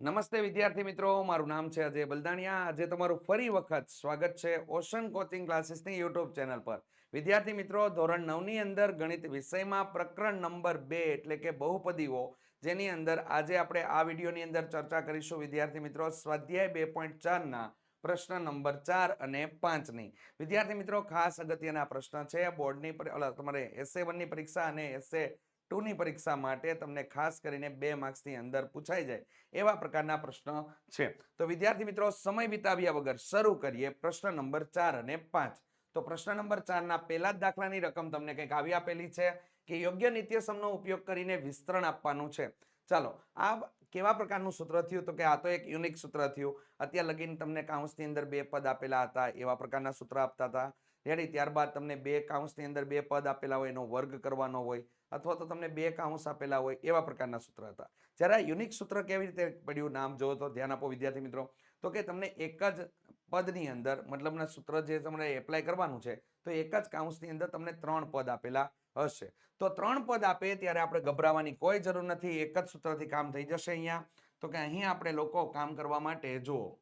નમસ્તે વિદ્યાર્થી મિત્રો, મારું નામ છે અજય બલદાણિયા. આજે તમારું ફરી વખત સ્વાગત છે ઓશન કોચિંગ ક્લાસીસની યુટ્યુબ ચેનલ પર. વિદ્યાર્થી મિત્રો, ધોરણ નવની અંદર ગણિત વિષયમાં પ્રકરણ નંબર બે એટલે કે બહુપદીઓ, જેની અંદર આજે આપણે આ વિડીયોની અંદર ચર્ચા કરીશું. વિદ્યાર્થી મિત્રો, સ્વાધ્યાય બે પોઈન્ટ ચારના પ્રશ્ન નંબર ચાર અને પાંચની. વિદ્યાર્થી મિત્રો, ખાસ અગત્યના પ્રશ્ન છે. બોર્ડની તમારે એસે વનની પરીક્ષા અને એસે ટુની પરીક્ષા માટે તમને ખાસ કરીને બે માર્ક્સની અંદર પૂછાઈ જાય એવા પ્રકારના પ્રશ્ન છે. તો વિદ્યાર્થી મિત્રો, સમય વિતાવ્યા વગર શરૂ કરીએ પ્રશ્ન નંબર ચાર અને પાંચ. તો પ્રશ્ન નંબર ચારના પહેલા જ દાખલાની રકમ તમને કંઈક આવી આપેલી છે કે યોગ્ય નિત્યસમનો ઉપયોગ કરીને વિસ્તરણ આપવાનું છે. ચાલો, આ કેવા પ્રકારનું સૂત્ર થયું? તો કે આ તો એક યુનિક સૂત્ર થયું. અત્યાર લગીન તમને કાઉન્સની અંદર બે પદ આપેલા હતા, એવા પ્રકારના સૂત્ર આપતા હતા. રેડી? ત્યારબાદ તમને બે કાઉન્સની અંદર બે પદ આપેલા હોય, એનો વર્ગ કરવાનો હોય, અથવા તો તમને બે કાઉન્સ આપેલા હોય, એવા પ્રકારના સૂત્ર હતા. જ્યારે આ યુનિક સૂત્ર કેવી રીતે પડ્યું? નામ જોવો તો ધ્યાન આપો વિદ્યાર્થી મિત્રો. તો કે તમને એક જ પદની અંદર મતલબના સૂત્ર જે તમને એપ્લાય કરવાનું છે, તો એક જ કાઉન્સની અંદર તમને ત્રણ પદ આપેલા હશે. તો ત્રણ પદ આપે ત્યારે આપણે ગભરાવાની કોઈ જરૂર નથી. એક જ સૂત્રથી કામ થઈ જશે અહીંયા. તો કે અહીં આપણે લોકો કામ કરવા માટે જુઓ.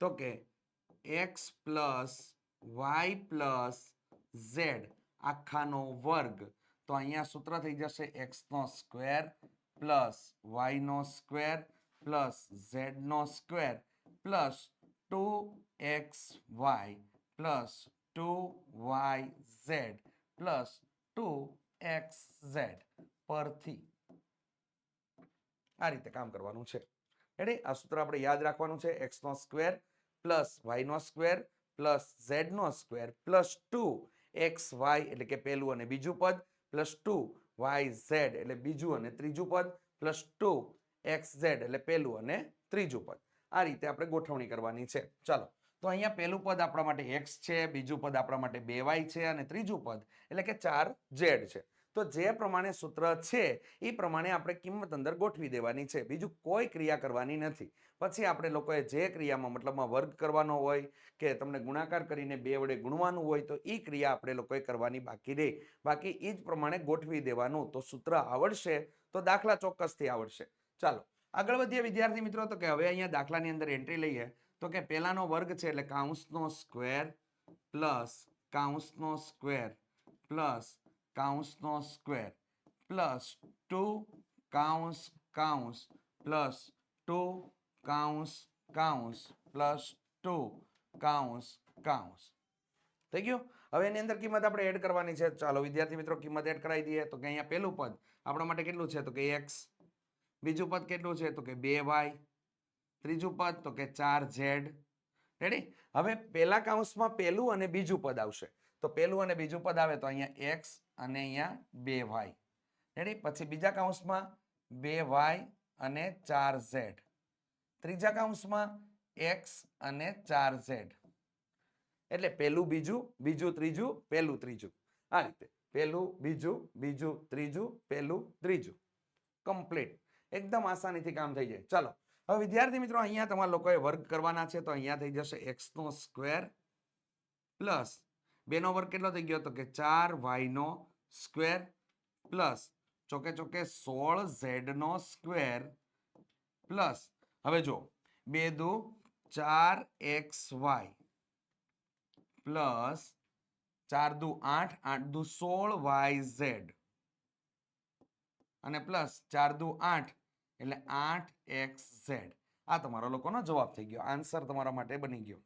તો કે x plus y plus z આખાનો વર્ગ. તો અહીંયા સૂત્ર થઈ જશે એક્સ નો સ્ક્વેર પ્લસ વાય નો સ્ક્વેર પ્લસ ઝેડ નો square plus two x y plus two y z plus two x z પરથી. આ રીતે કામ કરવાનું છે. એટલે આ સૂત્ર આપણે યાદ રાખવાનું છે. એક્સ નો સ્ક્વેર પ્લસ વાય નો સ્ક્વેર પ્લસ ઝેડ નો square plus two x y એટલે કે પહેલું અને બીજું પદ પ્લસ ટુ વાય ઝેડ એટલે બીજું અને ત્રીજું પદ પ્લસ ટુ એક્સ ઝેડ એટલે પહેલું અને ત્રીજું પદ. આ રીતે આપણે ગોઠવણી કરવાની છે. ચાલો. તો અહીંયા પહેલું પદ આપણા માટે એક્સ છે, બીજું પદ આપણા માટે બે વાય છે અને ત્રીજું પદ એટલે કે ચાર ઝેડ છે. તો જે પ્રમાણે સૂત્ર છે, એ પ્રમાણે આપણે કિંમત અંદર ગોઠવી દેવાની છે. બીજું કોઈ ક્રિયા કરવાની નથી. પછી આપણે લોકોએ જે ક્રિયામાં મતલબમાં વર્ગ કરવાનો હોય કે તમને ગુણાકાર કરીને બે વડે ગુણવાનું હોય તો એ ક્રિયા આપણે લોકોએ કરવાની બાકી રહે. બાકી એ જ પ્રમાણે ગોઠવી દેવાનું. તો સૂત્ર આવડશે, તો દાખલા ચોક્કસથી આવડશે. ચાલો, આગળ વધીએ વિદ્યાર્થી મિત્રો. તો કે હવે અહીંયા દાખલાની અંદર એન્ટ્રી લઈએ. તો કે પહેલાનો વર્ગ છે એટલે કાઉન્સનો સ્ક્વેર પ્લસ કાઉન્સનો સ્ક્વેર પ્લસ કાઉન્સનો સ્ક્વેર પ્લસ ટુ કાઉન્સ કાઉન્સ પ્લસ ટુ કાઉન્સ કાઉન્સ પ્લસ ટુ કાઉન્સ કાઉન્સ. થઈ ગયું? હવે એની અંદર કિંમત આપણે એડ કરવાની છે. ચાલો, વિદ્યાર્થી મિત્રો, કિંમત એડ કરાવી દઈએ. તો કે અહીંયા પહેલું પદ આપણા માટે કેટલું છે? તો કે એક્સ બીજું પદ કેટલું છે? તો કે બે વાય ત્રીજું પદ, તો કે ચાર ઝેડ. રેડી હવે પહેલા કાઉન્સમાં પહેલું અને બીજું પદ આવશે. તો પહેલું અને બીજું પદ આવે તો અહીંયા એક્સ અને અહીંયા બે વાય રેડી પછી બીજા કાઉન્સમાં બે વાય અને ચાર ઝેડ. ત્રીજા કાઉન્સમાં એક્સ અને ચાર ઝેડ. એટલે પહેલું બીજું બીજું ત્રીજું, પહેલું ત્રીજું. આ રીતે. પહેલું, બીજું બીજું, ત્રીજું, પહેલું, ત્રીજું. કમ્પ્લીટ એકદમ આસાનીથી કામ થઈ જાય. ચાલો. હવે વિદ્યાર્થી મિત્રો, અહીંયા તમારા લોકોએ વર્ગ કરવાના છે, તો અહીંયા થઈ જશે એક્સ નો સ્ક્વેર પ્લસ બેનો વર્ગ કેટલો થઈ ગયો? તો કે ચાર વાયનો સ્ક્વેર પ્લસ ચોકે ચોકે સોળ ઝેડનો સ્ક્વેર પ્લસ હવે જો બે દુ ચાર એક્સ વાય પ્લસ ચાર દુ આઠ આઠ દુ સોળ વાય ઝેડ અને પ્લસ ચાર દુ આઠ એટલે આઠ એક્સ ઝેડ. આ તમારો લોકોનો જવાબ થઈ ગયો. આન્સર તમારા માટે બની ગયો.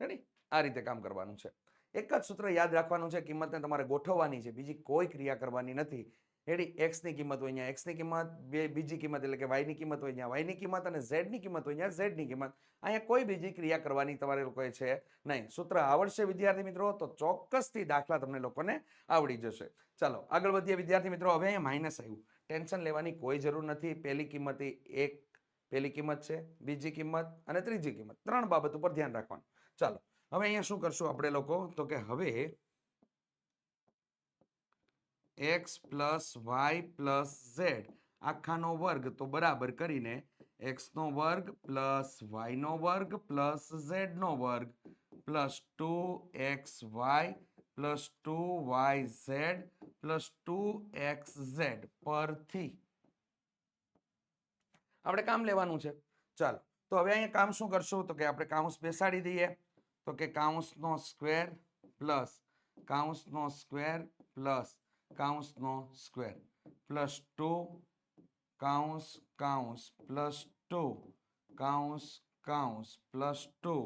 રેડી આ રીતે કામ કરવાનું છે. એક જ સૂત્ર યાદ રાખવાનું છે. કિંમતને તમારે ગોઠવવાની છે. બીજી કોઈ ક્રિયા કરવાની નથી. રેડી એક્સની કિંમત હોય અહીંયા. એક્સની કિંમત, બે, બીજી કિંમત એટલે કે વાયની કિંમત હોય અહીંયા. વાયની કિંમત અને ઝેડની કિંમત હોય અહીંયા. ઝેડની કિંમત. અહીંયા કોઈ બીજી ક્રિયા કરવાની તમારે લોકોએ છે નહીં. સૂત્ર આવડશે વિદ્યાર્થી મિત્રો, તો ચોક્કસથી દાખલા તમને લોકોને આવડી જશે. ચાલો, આગળ વધીએ વિદ્યાર્થી મિત્રો. હવે અહીંયા માઇનસ આવ્યું. ટેન્શન લેવાની કોઈ જરૂર નથી. પહેલી કિંમત એ એક, પહેલી કિંમત છે, બીજી કિંમત અને ત્રીજી કિંમત. ત્રણ બાબત ઉપર ધ્યાન રાખવાનું. ચાલો, હવે અહીંયા શું કરશું આપણે લોકો? તો કે હવે x plus y plus z આખાનો વર્ગ તો બરાબર કરીને એક્સ નો વર્ગ પ્લસ વાય નો વર્ગ પ્લસ ઝેડ નો વર્ગ plus two x y plus two y z plus two x z પરથી. આપણે કામ લેવાનું છે. ચાલો, તો હવે અહીંયા કામ શું કરશું? તો કે આપણે કાઉન્સ બેસાડી દઈએ. તો કે કાઉન્સનો સ્ક્વેર પ્લસ કાઉન્સનો સ્ક્વેર પ્લસ કાઉન્સનો સ્ક્વેર પ્લસ ટુ કાઉન્સ કાઉન્સ પ્લસ ટુ કાઉન્સ કાઉન્સ પ્લસ ટુ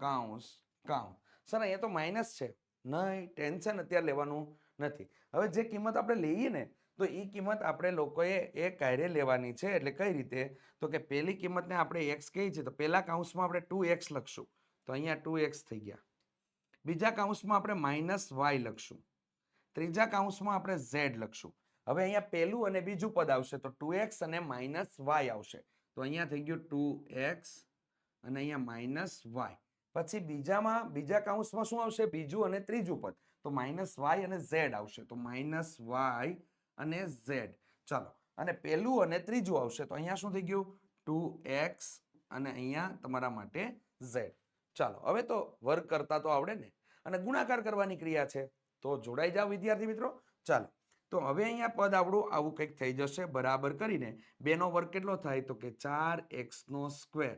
કાઉન્સ કાઉન્સ. સર, અહીંયા તો માઇનસ છે. નહીં, ટેન્શન અત્યારે લેવાનું નથી. હવે જે કિંમત આપણે લઈએ ને, તો એ કિંમત આપણે લોકોએ એ કાયરે લેવાની છે. એટલે કઈ રીતે? તો કે પહેલી કિંમતને આપણે એક્સ કહી છે તો પહેલા કાઉન્સમાં આપણે ટુ એક્સ લખશું. તો અહીંયા ટુ એક્સ થઈ ગયા. બીજા કાઉન્સમાં આપણે માઇનસ વાય લખશું. ત્રીજા કાઉન્સમાં આપણે ઝેડ લખશું. હવે અહીંયા પહેલું અને બીજું પદ આવશે, તો ટુ એક્સ અને માઇનસ વાય આવશે. તો અહીંયા થઈ ગયું ટુ એક્સ અને અહીંયા માઇનસ વાય. પછી બીજામાં, બીજા કાઉન્સમાં શું આવશે? બીજું અને ત્રીજું પદ. તો માઇનસ વાય અને ઝેડ આવશે. તો માઇનસ વાય અને ઝેડ ચાલો, અને પહેલું અને ત્રીજું આવશે. તો અહીંયા શું થઈ ગયું? ટુ એક્સ અને અહીંયા તમારા માટે ઝેડ ચાલો, હવે તો વર્ગ કરતા તો આવડે ને? અને ગુણાકાર કરવાની ક્રિયા છે. તો જોડાઈ જાઓ વિદ્યાર્થી મિત્રો. ચાલો, તો હવે અહીંયા પદ આવડું આવું કંઈક થઈ જશે. બરાબર કરીને બેનો વર્ગ કેટલો થાય? તો કે ચાર એક્સનો સ્ક્વેર.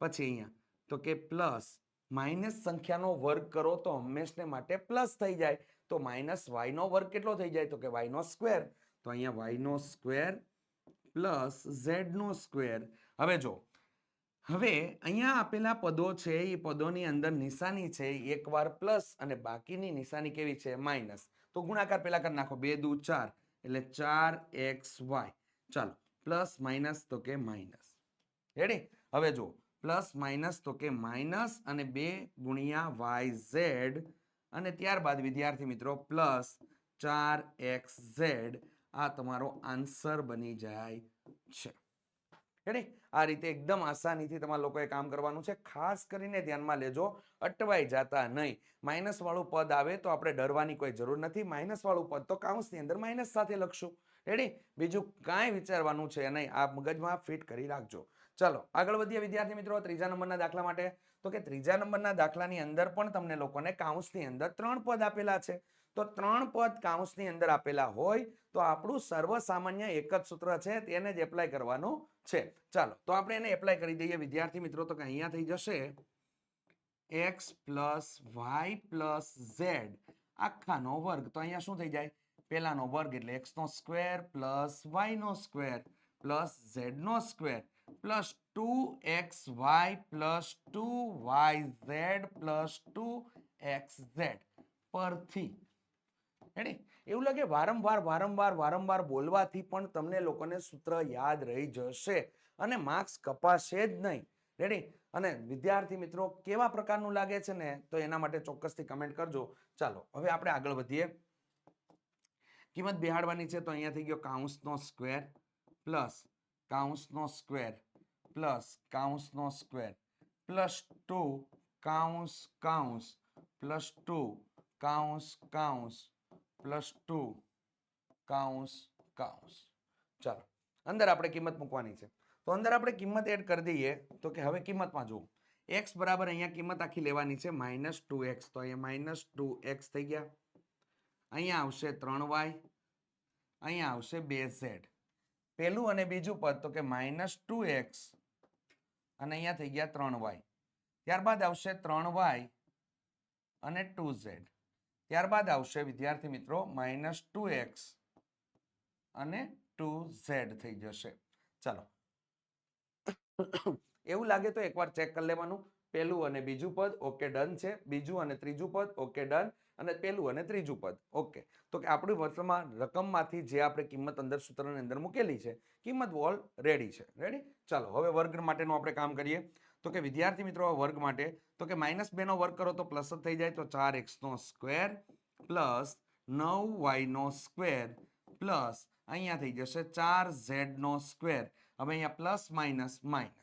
પછી અહીંયા, તો કે પ્લસ માઇનસ સંખ્યાનો વર્ગ કરો તો હંમેશને માટે પ્લસ થઈ જાય. તો માઇનસ વાયનો વર્ગ કેટલો થઈ જાય? તો કે વાયનો સ્ક્વેર. તો અહીંયા વાયનો સ્ક્વેર પ્લસ ઝેડનો સ્ક્વેર. હવે જો, હવે અહીંયા આપેલા પદો છે, એ પદોની અંદર નિશાની છે, એકવાર પ્લસ અને બાકીની નિશાની કેવી છે? માઇનસ. તો ગુણાકાર પેલા કરી નાખો. બે દુ ચાર. એટલે ચાર એક્સ વાય. ચાલો, પ્લસ માઇનસ તો કે માઇનસ. રેડી હવે જો પ્લસ માઇનસ તો કે માઇનસ અને બે ગુણ્યા વાય ઝેડ. અને ત્યારબાદ, વિદ્યાર્થી મિત્રો, પ્લસ ચાર એક્સ ઝેડ. આ તમારો આન્સર બની જાય છે. રેડી આ રીતે એકદમ આસાનીથી તમારા લોકોએ કામ કરવાનું છે. ખાસ કરીને ધ્યાનમાં લેજો, અટવાઈ જતા નહીં. માઇનસ વાળું પદ આવે તો આપણે ડરવાની કોઈ જરૂર નથી. માઇનસ વાળું પદ તો કાઉન્સની અંદર માઇનસ સાથે લખશું. રેડી બીજું કાંઈ વિચારવાનું છે નહીં. આ મગજમાં ફિટ કરી રાખજો. ચાલો, આગળ વધીએ વિદ્યાર્થી મિત્રો ત્રીજા નંબરના દાખલા માટે. તો કે ત્રીજા નંબરના દાખલાની અંદર પણ તમને લોકોને કાઉન્સની અંદર ત્રણ પદ આપેલા છે. તો ત્રણ પદ કાઉન્સની અંદર આપેલા હોય તો આપણું સર્વસામાન્ય એક જ સૂત્ર છે, તેને જ એપ્લાય કરવાનું છે. ચાલો, તો આપણે એને એપ્લાય કરી દઈએ. વિદ્યાર્થી મિત્રો, તો કે અહીંયા થઈ જશે x plus y plus z આખાનો વર્ગ. તો અહીંયા શું થઈ જાય? પહેલાનો વર્ગ એટલે એક્સ નો સ્ક્વેર પ્લસ વાય નો સ્ક્વેર પ્લસ ઝેડ નો square plus two x y plus two y z plus two x z પરથી. હેડી એવું લાગે વારંવાર વારંવાર વારંવાર બોલવાથી પણ તમને લોકોને સૂત્ર યાદ રહી જશે અને માર્ક્સ કપાશે જ નહીં. રેડી અને વિદ્યાર્થી મિત્રો, કેવા પ્રકારનું લાગે છે ને? તો એના માટે ચોક્કસથી કમેન્ટ કરજો. ચાલો, હવે આપણે આગળ વધીએ. કિંમત બિહાડવાની છે તો અહીંયા થઈ ગયો કાઉન્સનો સ્ક્વેર પ્લસ કાઉન્સનો સ્ક્વેર. પ્લસ કાઉન્સનો સ્ક્વેર. પ્લસ ટુ કાઉન્સ કાઉન્સ. પ્લસ ટુ કાઉન્સ કાઉન્સ. પ્લસ ટુ કાઉન્સ કાઉન્સ. ચાલો, અંદર આપણે કિંમત મૂકવાની છે. તો અંદર આપણે કિંમત એડ કરી દઈએ. તો કે હવે કિંમતમાં જુઓ. એક્સ બરાબર અહીંયા કિંમત આખી લેવાની છે. માઇનસ ટુ એક્સ તો અહીંયા માઇનસ ટુ એક્સ થઈ ગયા. અહીંયા આવશે ત્રણ વાય અહીંયા આવશે બે ઝેડ પહેલું અને બીજું પદ તો કે માઇનસ ટુ એક્સ અને અહીંયા થઈ ગયા ત્રણ વાય. ત્યારબાદ આવશે ત્રણ વાય અને ટુ ઝેડ. ત્યારબાદ આવશે, વિદ્યાર્થી મિત્રો, માઇનસ ટુ એક્સ અને ટુ ઝેડ થઈ જશે. ચાલો. એવું લાગે તો એકવાર ચેક કરી લેવાનું. પહેલું અને બીજું પદ, ઓકે, ડન છે. બીજું અને ત્રીજું પદ, ઓકે, ડન. અને પહેલું અને ત્રીજું પદ. ઓકે તો કે આપણી વર્તમાન રકમમાંથી જે આપણે કિંમત અંદર સૂત્રની અંદર મૂકેલી છે, કિંમત વોલ રેડી છે. રેડી ચાલો, હવે વર્ગ માટેનું આપણે કામ કરીએ. તો કે વિદ્યાર્થી મિત્રો વર્ગ માટે, તો કે માઇનસ બેનો વર્ગ કરો તો પ્લસ જ થઈ જાય, તો ચાર એક્સનો સ્ક્વેર પ્લસ નવ વાયનો સ્ક્વેર પ્લસ અહીંયા થઈ જશે ચાર ઝેડનો સ્ક્વેર હવે અહીંયા પ્લસ માઇનસ માઇનસ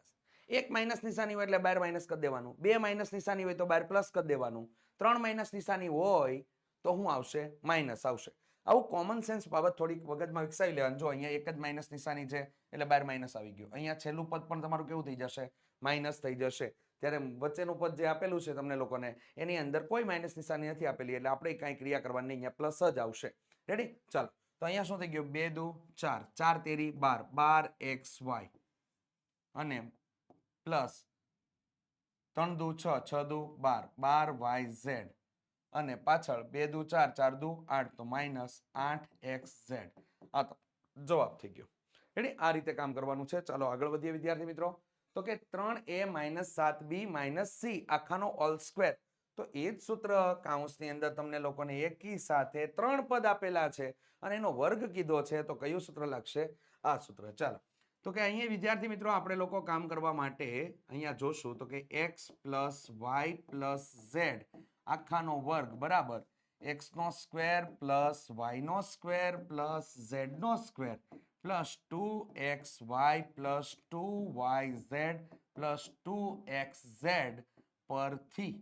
એક માઇનસ નિશાની હોય એટલે બાર માઇનસ કરી દેવાનું. બે માઇનસ નિશાની હોય તો બાર પ્લસ કરી દેવાનું. ત્રણ માઇનસ નિશાની હોય તો શું આવશે? માઇનસ આવશે. આવું કોમન સેન્સ બાબત થોડીક મગજમાં વિકસાવી લેવાનું. જો અહીંયા એક જ માઇનસ નિશાની છે, એટલે બાર માઇનસ આવી ગયું. અહીંયા છેલ્લું પદ પણ તમારું કેવું થઈ જશે? માઇનસ થઈ જશે. ત્યારે વચ્ચેનું પદ જે આપેલું છે તમને લોકોને, એની અંદર કોઈ માઇનસ નિશાની નથી આપેલી, એટલે આપણે કાંઈ ક્રિયા કરવાની અહીંયા પ્લસ જ આવશે. રેડી ચાલો. તો અહીંયા શું થઈ ગયું? બે, દુ, ચાર. ચાર તેરી, બાર. બાર, એક્સ, વાય. અને પ્લસ ત્રણ દુ છ છ દુ બાર બાર વાય ઝેડ. અને પાછળ બે દુ ચાર ચાર દુ આઠ, તો માઇનસ આઠ એક્સ ઝેડ. આ તો જવાબ થઈ ગયો. એટલે આ રીતે કામ કરવાનું છે. ચાલો આગળ વધીએ વિદ્યાર્થી મિત્રો. તો કે ત્રણ એ માઇનસ સાત બી માઇનસ સી, આખાનો ઓલ સ્ક્વેર તો એ જ સૂત્ર કાઉન્સની અંદર તમને લોકોને એકી સાથે ત્રણ પદ આપેલા છે. અને એનો વર્ગ કીધો છે. તો કયું સૂત્ર લાગશે? આ સૂત્ર. ચાલો. તો કે અહીંયા વિદ્યાર્થી મિત્રો, આપણે લોકો કામ કરવા માટે અહીંયા જોશું તો કે x plus y plus z આખાનો વર્ગ બરાબર એક્સ નો સ્ક્વેર પ્લસ વાય નો સ્ક્વેર પ્લસ ઝેડ નો square plus two x y plus two y z plus two x z પરથી.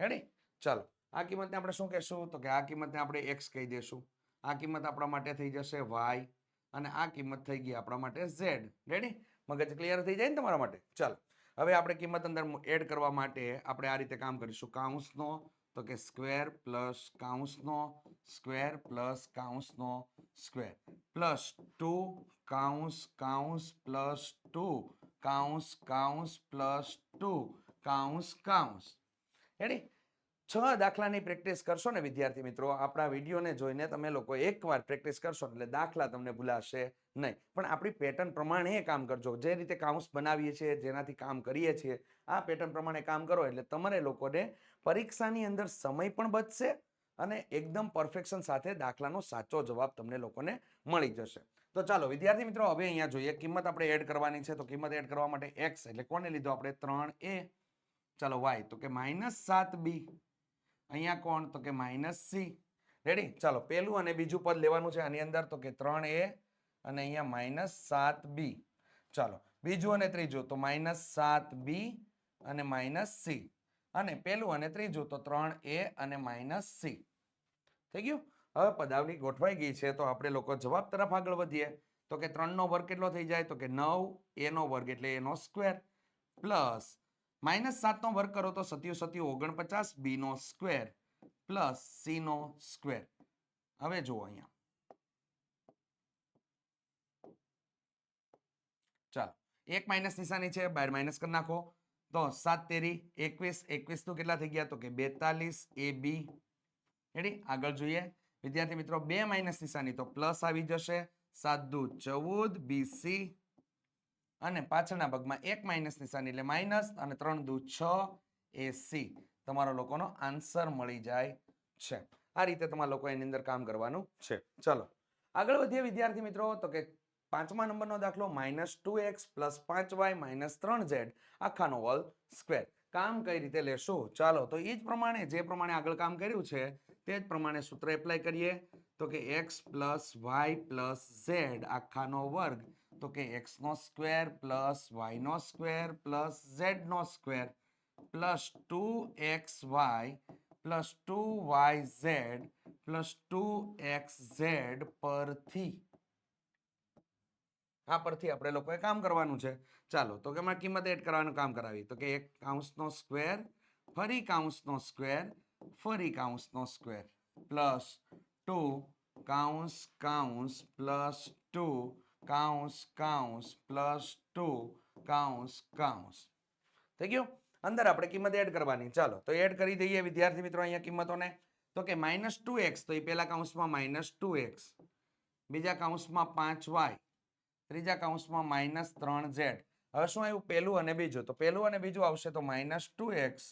હેડી ચાલો, આ કિંમતને આપણે શું કહેશું? તો કે આ કિંમતને આપણે એક્સ કહી દેશું આ કિંમત આપણા માટે થઈ જશે વાય અને આ કિંમત થઈ ગઈ આપણા માટે ઝેડ રેડી મગજ ક્લિયર થઈ જાય ને તમારા માટે? ચાલો. હવે આપણે કિંમત અંદર એડ કરવા માટે આપણે આ રીતે કામ કરીશું. કાઉન્સનો, તો કે સ્ક્વેર પ્લસ કાઉન્સનો સ્ક્વેર પ્લસ કાઉન્સનો સ્ક્વેર પ્લસ ટુ કાઉન્સ કાઉન્સ પ્લસ ટુ કાઉન્સ કાઉન્સ પ્લસ ટુ કાઉન્સ કાઉન્સ રેડી છ દાખલાની પ્રેક્ટિસ કરશો ને વિદ્યાર્થી મિત્રો, આપણા વિડીયોને જોઈને તમે લોકો એકવાર પ્રેક્ટિસ કરશો એટલે દાખલા તમને ભૂલાશે નહીં. પણ આપણી પેટર્ન પ્રમાણે કામ કરજો. જે રીતે કાઉન્સ બનાવીએ છીએ, જેનાથી કામ કરીએ છીએ, આ પેટર્ન પ્રમાણે કામ કરો એટલે તમારે લોકોને પરીક્ષાની અંદર સમય પણ બચશે અને એકદમ પરફેક્શન સાથે દાખલાનો સાચો જવાબ તમને લોકોને મળી જશે. તો ચાલો, વિદ્યાર્થી મિત્રો, હવે અહીંયા જોઈએ. કિંમત આપણે એડ કરવાની છે. તો કિંમત એડ કરવા માટે એક્સ એટલે કોને લીધો આપણે? ત્રણ એ. ચાલો વાય તો કે માઇનસ સાત બી અહીંયા કોણ? તો કે માઇનસ સી. રેડી ચાલો પહેલું અને બીજું પદ લેવાનું છે આની અંદર. તો કે ત્રણ એ અને અહીંયા માઇનસ સાત બી. ચાલો, બીજું અને ત્રીજું. તો માઇનસ સાત બી અને માઇનસ સી. અને પહેલું અને ત્રીજું, તો ત્રણ એ અને માઇનસ સી. થઈ ગયું? હવે પદાવલી ગોઠવાઈ ગઈ છે, તો આપણે લોકો જવાબ તરફ આગળ વધીએ. તો કે ત્રણનો વર્ગ કેટલો થઈ જાય? તો કે નવ, એનો વર્ગ એટલે એનો સ્ક્વેર. પ્લસ માઇનસ સાતનો વર્ગ કરો તો સત્યુ સત્યુ ઓગણપચાસ, બી નો સ્ક્વેર પ્લસ સી નો સ્ક્વેર. હવે જુઓ અહીંયા. ચાલો, એક માઇનસ નિશાની છે, બાર માઇનસ કરી નાખો. તો સાત તેરી, એકવીસ એકવીસ તો કેટલા થઈ ગયા તો કે બેતાલીસ, એ બી. રેડી આગળ જોઈએ. વિદ્યાર્થી મિત્રો, બે માઇનસ નિશાની તો પ્લસ આવી જશે. સાત દુ ચૌદ બીસી અને પાછળના ભાગમાં એક માઇનસ નિશાની એટલે માઇનસ અને ત્રણ દુ છ એ સી. તમારા લોકોનો આન્સર મળી જાય છે. આ રીતે તમારા લોકો એની અંદર કામ કરવાનું છે. ચલો. આગળ વધીએ વિદ્યાર્થી મિત્રો, તો કે પાંચમા નંબરનો દાખલો માઇનસ ટુ એક્સ પ્લસ પાંચ વાય માઇનસ ત્રણ ઝેડ આખાનો હોલ સ્ક્વેર કામ કઈ રીતે લેશું? ચાલો, તો એ જ પ્રમાણે, જે પ્રમાણે આગળ કામ કર્યું છે, તે જ પ્રમાણે સૂત્ર એપ્લાય કરીએ. તો કે x plus y plus z આખાનો વર્ગ તો કે એક્સનો સ્ક્વેર પ્લસ વાયનો square plus ઝેડનો square plus two x y plus two y z plus two x z પરથી. આ પરથી આપણે લોકોએ કામ કરવાનું છે. ચાલો, તો કે એમાં કિંમત એડ કરવાનું કામ કરાવી. તો કે એક કાઉન્સનો સ્ક્વેર ફરી કાઉન્સનો સ્ક્વેર ફરી કાઉન્સનો સ્ક્વેર પ્લસ ટુ કાઉન્સ કાઉન્સ પ્લસ ટુ કાઉન્સ કાઉન્સ પ્લસ ટુ કાઉન્સ કાઉન્સ થઈ ગયું? અંદર આપણે કિંમત એડ કરવાની. ચાલો, તો એડ કરી દઈએ વિદ્યાર્થી મિત્રો અહીંયા કિંમતોને. તો કે માઇનસ ટુ એક્સ તો એ પહેલા કાઉન્સમાં માઇનસ ટુ એક્સ બીજા કાઉન્સમાં પાંચ વાય ત્રીજા કાઉન્સમાં માઇનસ ત્રણ ઝેડ હવે શું આવ્યું? પહેલું અને બીજું. તો પહેલું અને બીજું આવશે તો માઇનસ ટુ એક્સ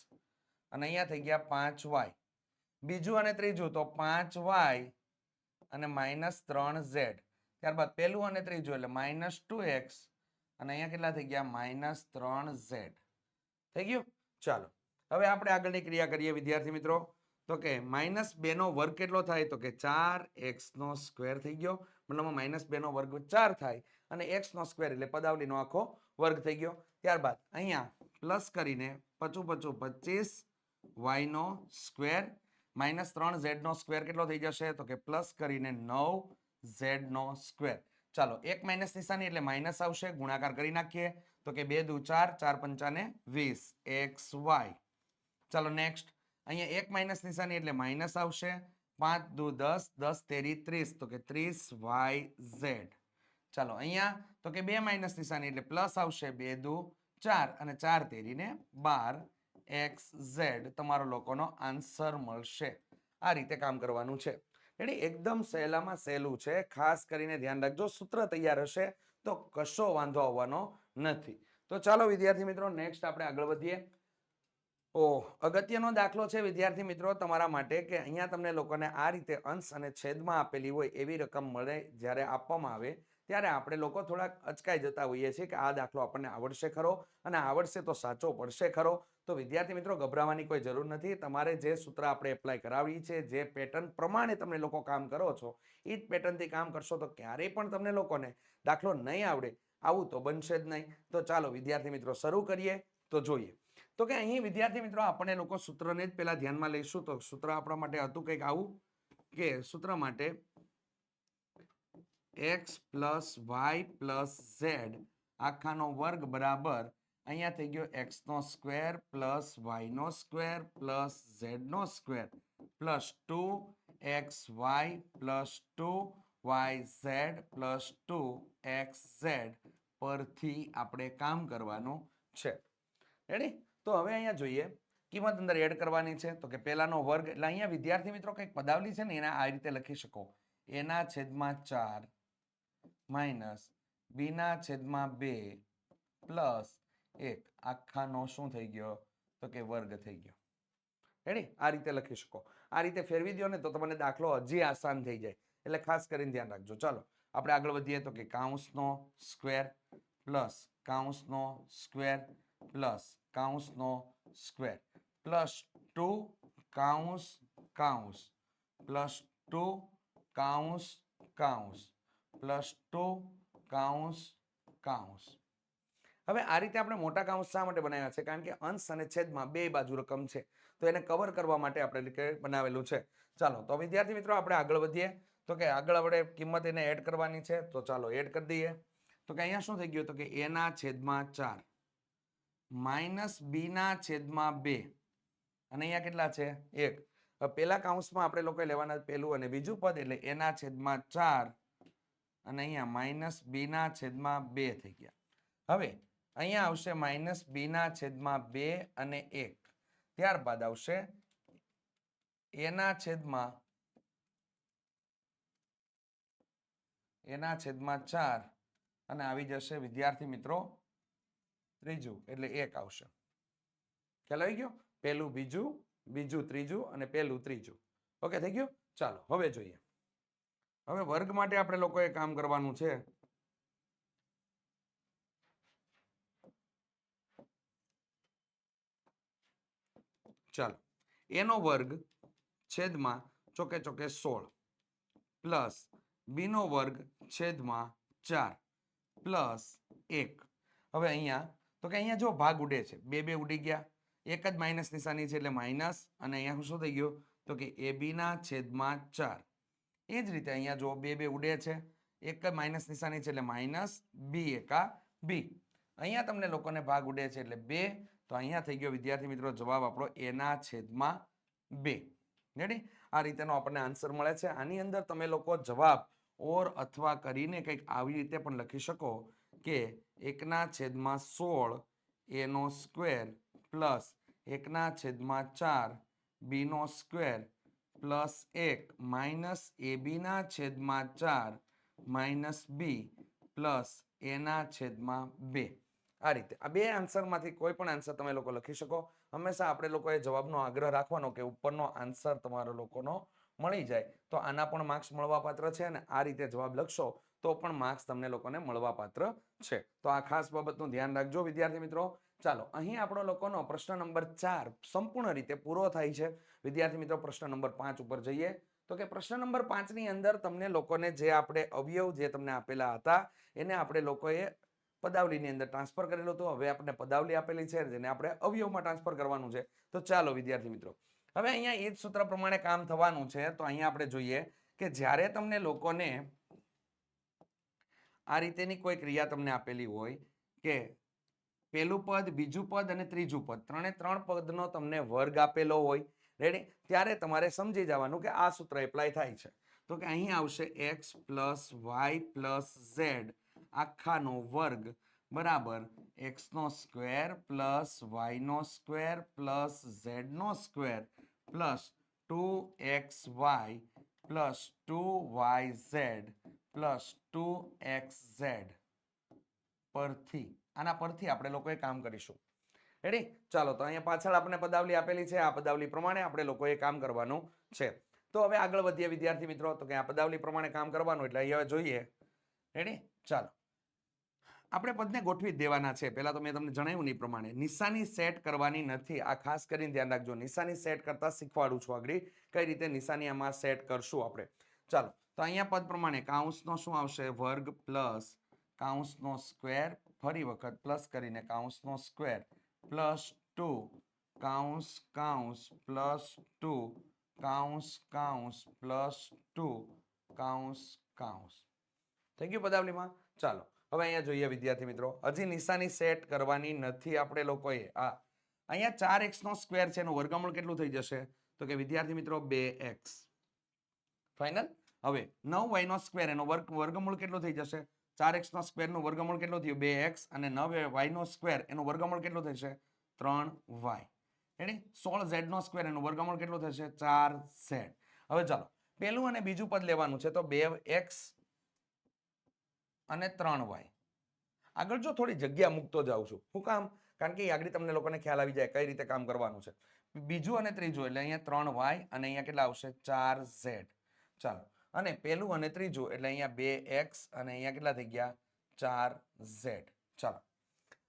અને અહીંયા થઈ ગયા પાંચ વાય બીજું અને ત્રીજું તો પાંચ વાય અને માઇનસ ત્રણ ઝેડ ત્યારબાદ પહેલું અને ત્રીજું, એટલે માઇનસ ટુ એક્સ અને અહીંયા કેટલા થઈ ગયા? માઇનસ ત્રણ ઝેડ થઈ ગયું? ચાલો. હવે આપણે આગળની ક્રિયા કરીએ, વિદ્યાર્થી મિત્રો. તો કે માઇનસ બેનો વર્ગ કેટલો થાય? તો કે ચાર એક્સ નો સ્ક્વેર થઈ ગયો. મતલબ માઇનસ બેનો વર્ગ ચાર થાય અને એક્સનો સ્ક્વેર એટલે પદાવલીનો આખો વર્ગ થઈ ગયો. ત્યારબાદ અહીંયા પ્લસ કરીને પચું પચું પચીસ વાયનો સ્ક્વેર માઇનસ ત્રણ ઝેડ નો સ્ક્વેર કેટલો થઈ જશે? તો કે પ્લસ કરીને નવ ઝેડ નો સ્ક્વેર. ચાલો, એક માઇનસ નિશાની એટલે માઇનસ આવશે, ગુણાકાર કરી નાખીએ. તો કે બે દુ ચાર ચાર પંચાને વીસ. X y. ચાલો નેક્સ્ટ અહીંયા એક માઇનસ નિશાની એટલે માઇનસ આવશે. પાંચ દુ દસ દસ તેરી ત્રીસ. તો કે ત્રીસ વાય ઝેડ. ચાલો, અહીંયા તો કે બે માઇનસ નિશાની એટલે પ્લસ આવશે, બે દુ ચાર. અને ચાર તેરીને બાર. X Z. તમારો લોકોનો આન્સર મળશે. આ રીતે કામ કરવાનું છે. રેડી એકદમ સહેલામાં સહેલું છે. ખાસ કરીને ધ્યાન રાખજો, સૂત્ર તૈયાર હશે તો કશો વાંધો આવવાનો નથી. તો ચાલો વિદ્યાર્થી મિત્રો નેક્સ્ટ આપણે આગળ વધીએ. ઓ અગત્યનો દાખલો છે વિદ્યાર્થી મિત્રો તમારા માટે કે અહીંયા તમને લોકોને આ રીતે અંશ અને છેદમાં આપેલી હોય એવી રકમ મળે જ્યારે આપવામાં આવે, ત્યારે આપણે લોકો થોડાક અચકાઈ જતા હોઈએ છીએ કે આ દાખલો આપણને આવડશે ખરો અને આવડશે તો સાચો પડશે ખરો. તો વિદ્યાર્થી મિત્રો, ગભરાવાની કોઈ જરૂર નથી. તમારે જે સૂત્ર આપણે એપ્લાય કરાવી છે, જે પેટર્ન પ્રમાણે તમે લોકો કામ કરો છો, એ જ પેટર્નથી કામ કરશો તો ક્યારેય પણ તમને લોકોને દાખલો નહીં આવડે. આવું તો બનશે જ નહીં. તો ચાલો વિદ્યાર્થી મિત્રો, શરૂ કરીએ તો જોઈએ. તો કે અહીં વિદ્યાર્થી મિત્રો, આપણે લોકો સૂત્રને જ પહેલાં ધ્યાનમાં લઈશું. તો સૂત્ર આપણા માટે હતું કંઈક આવું કે સૂત્ર માટે x plus y plus z આખાનો વર્ગ બરાબર અહીંયા થઈ ગયો એક્સનો સ્ક્વેર પ્લસ વાયનો square plus ઝેડનો square plus two x y plus two y z plus two x z પરથી આપણે કામ કરવાનું છે. રેડી તો હવે અહીંયા જોઈએ, કિંમત અંદર એડ કરવાની છે. તો કે પહેલાનો વર્ગ, એટલે અહીંયા વિદ્યાર્થી મિત્રો કંઈક પદાવલી છે ને, એના આ રીતે લખી શકો. એના છેદમાં ચાર માઇનસ બીના છેદમાં બે પ્લસ એક આખાનો શું થઈ ગયો? તો કે વર્ગ થઈ ગયો. રેડી આ રીતે લખી શકો. આ રીતે ફેરવી દો ને તો તમને દાખલો હજી આસાન થઈ જાય. એટલે ખાસ કરીને ધ્યાન રાખજો. ચાલો, આપણે આગળ વધીએ તો કે કાઉન્સનો સ્ક્વેર પ્લસ કાઉન્સનો સ્ક્વેર પ્લસ કાઉન્સનો સ્ક્વેર પ્લસ ટુ કાઉન્સ કાઉન્સ પ્લસ ટુ કાઉન્સ કાઉન્સ પ્લસ ટુ કાઉન્સ કાઉન્સ હવે આ રીતે આપણે મોટા કાઉન્સ શા માટે બનાવ્યા છે? કારણ કે અંશ અને છેદમાં બે બાજુ રકમ છે. તો એને કવર કરવા માટે આપણે બનાવેલું છે. ચાલો, તો વિદ્યાર્થી મિત્રો આપણે આગળ વધીએ. તો કે આગળ આપણે કિંમત એને એડ કરવાની છે. તો ચાલો એડ કરી દઈએ. તો કે અહીંયા શું થઈ ગયું? તો કે એના છેદમાં ચાર માઇનસ બીના છેદમાં બે. અને અહીંયા કેટલા છે? એક. પેલા કાઉન્સમાં આપણે લોકોએ લેવાના પેલું અને બીજું પદ એટલે એના છેદમાં ચાર અને અહીંયા માઇનસ બીના છેદમાં બે થઈ ગયા. હવે અહીંયા આવશે માઇનસ બીના છેદમાં બે અને એક. ત્યારબાદ આવશે એના છેદમાં એના છેદમાં ચાર અને આવી જશે વિદ્યાર્થી મિત્રો ત્રીજું, એટલે એક આવશે. ખ્યાલ આવી ગયો? પહેલું બીજું બીજું ત્રીજું અને પહેલું ત્રીજું. ઓકે, થઈ ગયું? ચાલો, હવે જોઈએ. હવે વર્ગ માટે આપણે લોકોએ કામ કરવાનું છે. ચાલો. એનો વર્ગ છેદમાં ચોકે ચોકે સોળ પ્લસ બીનો વર્ગ છેદમાં ચાર પ્લસ એક. હવે અહીંયા, તો કે અહીંયા જો ભાગ ઉડે છે, બે બે ઉડી ગયા. એક જ માઇનસ નિશાની છે એટલે માઇનસ, અને અહીંયા શું થઈ ગયું? તો કે એ બીના છેદમાં ચાર. એ જ રીતે અહીંયા જો બે બે ઉડે છે, એક જ માઇનસ નિશાની છે એટલે માઇનસ બી એકા બી. અહીંયા તમને લોકોને ભાગ ઉડે છે એટલે બે તો અહીંયા થઈ ગયો વિદ્યાર્થી મિત્રો જવાબ આપણો એના છેદમાં બે. રેડી આ રીતેનો આપણને આન્સર મળે છે. આની અંદર તમે લોકો જવાબ ઓર અથવા કરીને કંઈક આવી રીતે પણ લખી શકો કે એકના છેદમાં સોળ એનો સ્ક્વેર પ્લસ એકના છેદમાં ચાર બીનો સ્ક્વેર પ્લસ એક માઇનસ એ બીના છેદમાં ચાર માઇનસ બી પ્લસ એના છેદમાં બે. આ રીતે. આ બે આન્સરમાંથી કોઈ પણ આન્સર તમે લોકો લખી શકો. હંમેશા આપણે લોકોએ જવાબનો આગ્રહ રાખવાનો કે ઉપરનો આન્સર તમારો લોકોનો મળી જાય. તો આના પણ માર્ક્સ મળવાપાત્ર છે અને આ રીતે જવાબ લખશો તો પણ માર્ક્સ તમને લોકોને મળવાપાત્ર છે. તો આ ખાસ બાબતનું ધ્યાન રાખજો વિદ્યાર્થી મિત્રો. ચાલો, અહીં આપણો લોકોનો પ્રશ્ન નંબર ચાર સંપૂર્ણ રીતે પૂરો થાય છે. વિદ્યાર્થી મિત્રો, પ્રશ્ન નંબર પાંચ ઉપર જઈએ. તો કે પ્રશ્ન નંબર પાંચની અંદર તમને લોકોને જે આપણે અવયવ જે તમને આપેલા હતા, એને આપણે લોકોએ પદાવલીની અંદર ટ્રાન્સફર કરેલું હતું. હવે આપણે પદાવલી આપેલી છે જેને આપણે અવયવમાં ટ્રાન્સફર કરવાનું છે. તો ચાલો વિદ્યાર્થી મિત્રો, હવે અહીંયા એ જ સૂત્ર પ્રમાણે કામ થવાનું છે. તો અહીંયા આપણે જોઈએ કે જ્યારે તમને લોકોને આ રીતેની કોઈ ક્રિયા તમને આપેલી હોય કે પહેલું પદ, બીજું પદ અને ત્રીજું પદ, ત્રણે ત્રણ પદનો તમને વર્ગ આપેલો હોય રેડી ત્યારે તમારે સમજી જવાનું કે આ સૂત્ર એપ્લાય થાય છે. તો કે અહીં આવશે x plus y plus z આખાનો વર્ગ બરાબર એક્સનો સ્ક્વેર પ્લસ વાયનો square plus ઝેડનો square plus two x y plus two y z plus two x z પરથી. આના પરથી આપણે લોકોએ કામ કરીશું. રેડી ચાલો, તો અહીંયા પાછળ આપણે પદાવલી આપેલી છે. આ પદાવલી પ્રમાણે આપણે લોકોએ કામ કરવાનું છે. તો હવે આગળ વધીએ વિદ્યાર્થી મિત્રો. તો કે આ પદાવલી પ્રમાણે કામ કરવાનું, એટલે અહીંયા જોઈએ. રેડી ચાલો. આપણે પદને ગોઠવી દેવાના છે. પહેલા તો મેં તમને જણાવ્યું નહીં પ્રમાણે. નિશાની સેટ કરવાની નથી. આ ખાસ કરીને ધ્યાન રાખજો. નિશાની સેટ કરતા શીખવાડું છું આગળ. કઈ રીતે નિશાની આમાં સેટ કરશું આપણે? ચાલો. તો અહીંયા પદ પ્રમાણે કાઉન્સનો શું આવશે? વર્ગ પ્લસ કાઉન્સનો સ્ક્વેર ફરી વખત પ્લસ કરીને કાઉન્સનો સ્ક્વેર પ્લસ ટુ કાઉન્સ કાઉન્સ પ્લસ ટુ કાઉન્સ કાઉન્સ પ્લસ ટુ કાઉન્સ કાઉન્સ. થઈ ગયું પદાવલીમાં. ચાલો. હવે અહીંયા જોઈએ વિદ્યાર્થી મિત્રો, હજી નિશાની સેટ કરવાની નથી આપણે લોકોએ. આ, અહીંયા ચાર એક્સનો સ્ક્વેર છે, એનું વર્ગમૂળ કેટલું થઈ જશે? તો કે વિદ્યાર્થી મિત્રો, બે એક્સ ફાઇનલ હવે નવ વાય નો સ્ક્વેર એનો વર્ગ, વર્ગમૂળ કેટલું થઈ જશે? ચાર એક્સ નો સ્ક્વેરનું વર્ગમૂળ કેટલું થયું? બે એક્સ અને નવ વાય નો સ્ક્વેર એનું વર્ગમૂળ કેટલું થશે? ત્રણ વાય રેડી સોળ ઝેડ નો સ્ક્વેર એનું વર્ગમૂળ કેટલું થશે? ચાર ઝેડ હવે ચાલો, પહેલું અને બીજું પદ લેવાનું છે, તો બે એક્સ અને ત્રણ વાય. આગળ જો થોડી જગ્યા મૂકતો જાઉં છું. હું કામ? કારણ કે એ આગળ તમને લોકોને ખ્યાલ આવી જાય કઈ રીતે કામ કરવાનું છે. બીજું અને ત્રીજું, એટલે અહીંયા ત્રણ વાય અને અહીંયા કેટલા આવશે? ચાર ઝેડ. ચાલો. અને પહેલું અને ત્રીજું, એટલે અહીંયા બે એક્સ અને અહીંયા કેટલા થઈ ગયા? ચાર ઝેડ. ચાલો.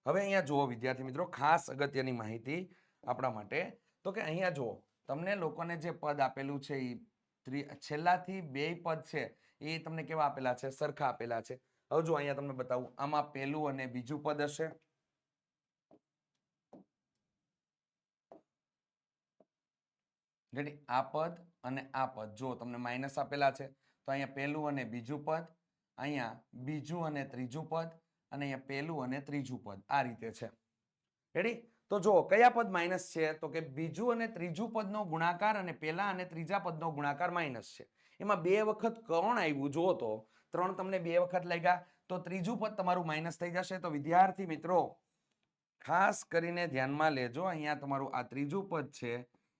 હવે અહીંયા જુઓ વિદ્યાર્થી મિત્રો, ખાસ અગત્યની માહિતી આપણા માટે. તો કે અહીંયા જુઓ, તમને લોકોને જે પદ આપેલું છે એ છેલ્લાથી બે પદ છે, એ તમને કેવા આપેલા છે? સરખા આપેલા છે. હવે જો અહીંયા તમને બતાવું, આમાં પહેલું અને બીજું પદ હશે. રેડી આ પદ અને આ પદ. જો તમને માઇનસ આપેલા છે, તો અહીંયા પહેલું અને બીજું પદ, અહીંયા બીજું અને ત્રીજું પદ, અને અહીંયા પહેલું અને ત્રીજું પદ. આ રીતે છે. રેડી તો જો કયા પદ માઇનસ છે? તો કે બીજું અને ત્રીજું પદનો ગુણાકાર અને પહેલા અને ત્રીજા પદનો ગુણાકાર માઇનસ છે. એમાં બે વખત કોણ આવ્યું જો તો ત્રણ તમને બે વખત લાગ્યા, તો ત્રીજું પદ તમારું માઇનસ થઈ જશે. તો વિદ્યાર્થી મિત્રો, ખાસ કરીને ધ્યાનમાં લેજો, અહીંયા તમારું આ ત્રીજું પદ છે,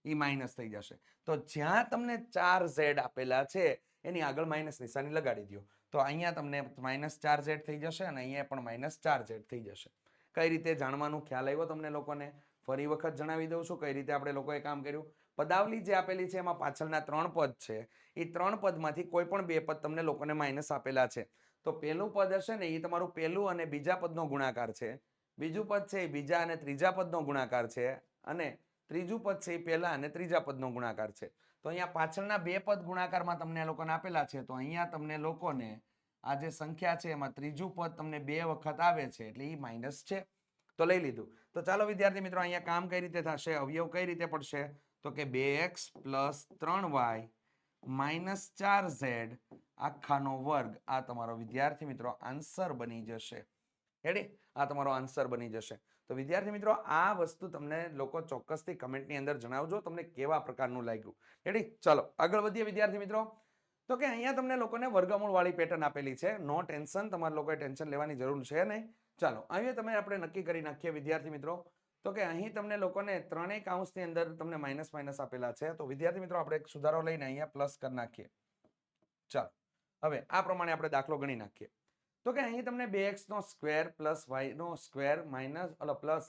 એ માઇનસ થઈ જશે. તો જ્યાં તમને ચાર ઝેડ આપેલા છે, એની આગળ માઇનસ નિશાની લગાડી દો તો અહીંયા તમને માઇનસ ચાર ઝેડ થઈ જશે અને અહીંયા પણ માઇનસ ચાર ઝેડ થઈ જશે. કઈ રીતે જાણવાનું ખ્યાલ આવ્યો તમને લોકોને? ફરી વખત જણાવી દઉં છું, કઈ રીતે આપણે લોકોએ કામ કર્યું? પદાવલી જે આપેલી છે, એમાં પાછળના ત્રણ પદ છે. એ ત્રણ પદમાંથી કોઈ પણ બે પદ તમને લોકોને માઇનસ આપેલા છે. તો પહેલું પદ હશે ને એ તમારું પહેલું અને બીજા પદનો ગુણાકાર છે. બીજું પદ છે એ બીજા અને ત્રીજા પદનો ગુણાકાર છે. અને ત્રીજું પદ છે એ પહેલા અને ત્રીજા પદનો ગુણાકાર છે. તો અહીંયા પાછળના બે પદ ગુણાકારમાં તમને લોકોને આપેલા છે. તો અહીંયા તમને લોકોને આ જે સંખ્યા છે, એમાં ત્રીજું પદ તમને બે વખત આવે છે, એટલે એ માઇનસ છે. તો લઈ લીધું. તો ચાલો વિદ્યાર્થી મિત્રો, અહીંયા કામ કઈ રીતે થશે, અવયવ કઈ રીતે પડશે? તો કે બે એક્સ પ્લસ ત્રણ વાય માઇનસ ચાર ઝેડ આખાનો વર્ગ. આ તમારો વિદ્યાર્થી મિત્રો આન્સર બની જશે. રેડી આ તમારો આન્સર બની જશે. તો વિદ્યાર્થી મિત્રો, આ વસ્તુ તમને લોકો ચોક્કસથી કમેન્ટની અંદર જણાવજો. તમને કેવા પ્રકારનું લાગ્યું? રેડી ચાલો, આગળ વધીએ વિદ્યાર્થી મિત્રો. તો કે અહીંયા તમને લોકોને વર્ગમૂળ વાળી પેટર્ન આપેલી છે. નો ટેન્શન તમારે લોકોએ ટેન્શન લેવાની જરૂર છે નહીં. ચાલો, અહીંયા તમે આપણે નક્કી કરી નાખીએ વિદ્યાર્થી મિત્રો. તો કે અહીં તમને લોકોને ત્રણેય કાઉન્સની અંદર તમને માઇનસ માઇનસ આપેલા છે. તો વિદ્યાર્થી મિત્રો, આપણે એક સુધારો લઈને અહીંયા પ્લસ કરી નાખીએ. ચાલો, હવે આ પ્રમાણે આપણે દાખલો ગણી નાખીએ. તો કે અહીં તમને બે એક્સ નો સ્ક્વેર પ્લસ વાય નો સ્ક્વેર માઇનસ પ્લસ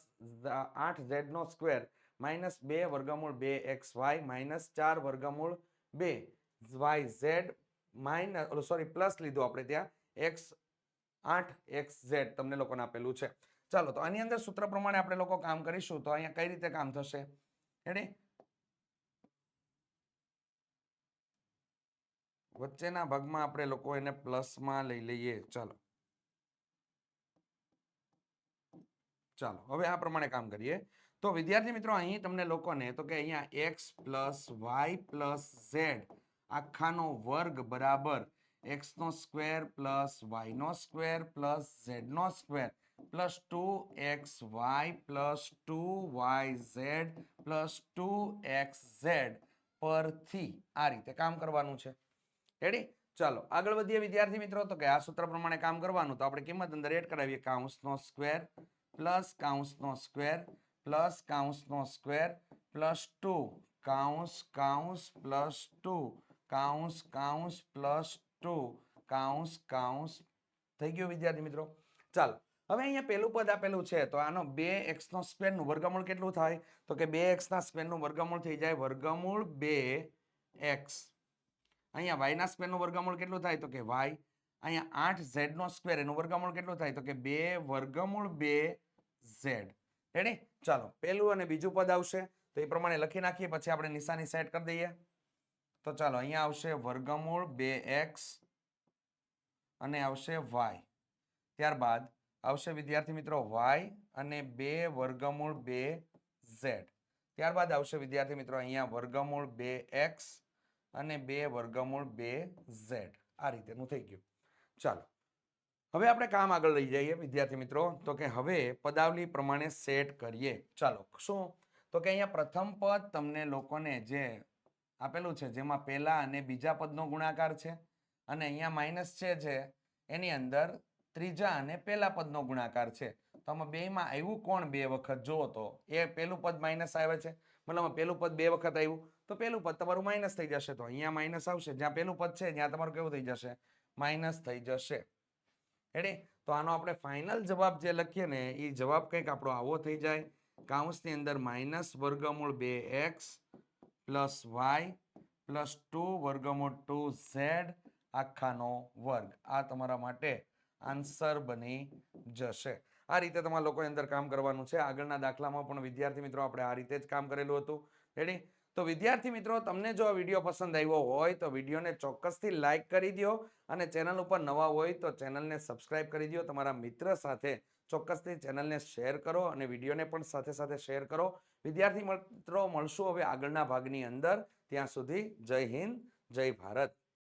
આઠ ઝેડ નો સ્ક્વેર માઇનસ બે વર્ગમૂળ બે એક્સ વાય માઇનસ ચાર વર્ગમૂળ બે y z minus sorry plus લીધું આપણે ત્યાં એક્સ આઠ એક્સ ઝેડ તમને લોકોને આપેલું છે. ચાલો, તો આની અંદર સૂત્ર પ્રમાણે આપણે લોકો કામ કરીશું, તો અહીંયા કઈ રીતે કામ થશે? એને વચ્ચેના ભાગમાં આપણે લોકો એને પ્લસમાં લઈ લઈએ. ચાલો. ચાલો, હવે આ પ્રમાણે કામ કરીએ. તો વિદ્યાર્થી મિત્રો, અહીં તમને લોકોને, તો કે અહીંયા x plus y plus z આખાનો વર્ગ બરાબર એક્સ નો સ્ક્વેર પ્લસ વાય નો સ્ક્વેર પ્લસ ઝેડ નો square plus two x y plus two y z plus two x z પરથી આ રીતે કામ કરવાનું છે. રેડી ચાલો, આગળ વધીએ વિદ્યાર્થી મિત્રો. તો કે આ સૂત્ર પ્રમાણે કામ કરવાનું, તો આપણે કિંમત અંદર એડ કરાવીએ. કાઉન્સનો સ્ક્વેર પ્લસ કાઉન્સનો સ્ક્વેર પ્લસ કાઉન્સનો સ્ક્વેર પ્લસ ટુ કાઉન્સ કાઉન્સ પ્લસ ટુ કાઉન્સ કાઉન્સ પ્લસ ટુ કાઉન્સ કાઉન્સ થઈ ગયો વિદ્યાર્થી મિત્રો. ચાલો હવે અહીંયા પેલું પદ આપેલું છે, તો આનો બે એક્સનો સ્ક્વેરનું સ્ક્વેર વર્ગમૂળ કેટલું થાય? તો કે બે એક્સના સ્ક્વેરનું સ્ક્વેર વર્ગમૂળ થઈ જાય વર્ગમૂળ બે એક્સ અહીંયા વાયના સ્ક્વેરનું સ્ક્વેર વર્ગમૂળ કેટલું થાય? તો કે વાય અહીંયા આઠ ઝેડનો સ્ક્વેર એનું વર્ગમૂળ કેટલું થાય? તો કે બે વર્ગમૂળ બે ઝેડ રેડી ચાલો પેલું અને બીજું પદ આવશે. તો એ પ્રમાણે લખી નાખીએ, પછી આપણે નિશાની સેટ કરી દઈએ. તો ચાલો, અહીંયા આવશે વર્ગમૂળ બે એક્સ અને આવશે વાય ત્યારબાદ આવશે વિદ્યાર્થી મિત્રો વાય અને બે વર્ગમૂળ બે ઝેડ. ત્યારબાદ આવશે વિદ્યાર્થી મિત્રો અહીંયા વર્ગમૂળ બે એક્સ અને બે વર્ગમૂળ બે ઝેડ. આ રીતેનું થઈ ગયું. ચાલો, હવે આપણે કામ આગળ લઈ જઈએ વિદ્યાર્થી મિત્રો. તો કે હવે પદાવલી પ્રમાણે સેટ કરીએ. ચાલો, શું? તો કે અહીંયા પ્રથમ પદ તમને લોકોને જે આપેલું છે, જેમાં પહેલા અને બીજા પદનો ગુણાકાર છે, અને અહીંયા માઇનસ છે જે, એની અંદર ત્રીજા અને પહેલા પદનો ગુણાકાર છે. તો આમાં બેમાં આવ્યું કોણ બે વખત? જુઓ તો, એ પહેલું પદ માઇનસ આવે છે. મતલબ પહેલું પદ બે વખત આવ્યું. તો પહેલું પદ તમારું માઇનસ થઈ જશે. તો અહીંયા માઇનસ આવશે. જ્યાં પહેલું પદ છે, ત્યાં તમારું કેવું થઈ જશે? માઇનસ થઈ જશે. એટલે તો આનો આપણે ફાઇનલ જવાબ જે લખીએ ને, એ જવાબ કંઈક આપણો આવો થઈ જાય. કાઉન્સની અંદર માઇનસ વર્ગમૂળ બે x plus y plus two વર્ગમૂળ ટુ ઝેડ આખાનો વર્ગ. આ તમારા માટે આન્સર બની જશે. આ રીતે તમારા લોકોની અંદર કામ કરવાનું છે. આગળના દાખલામાં પણ વિદ્યાર્થી મિત્રો આપણે આ રીતે જ કામ કરેલું હતું. રેડી તો વિદ્યાર્થી મિત્રો, તમને જો આ વીડિયો પસંદ આવ્યો હોય, તો વિડીયોને ચોક્કસથી લાઇક કરી દો અને ચેનલ ઉપર નવા હોય, તો ચેનલને સબસ્ક્રાઇબ કરી દો. તમારા મિત્ર સાથે ચોક્કસથી ચેનલને શેર કરો અને વિડીયોને પણ સાથે સાથે શેર કરો. વિદ્યાર્થી મિત્રો, મળશું હવે આગળના ભાગની અંદર. ત્યાં સુધી જય હિન્દ, જય ભારત.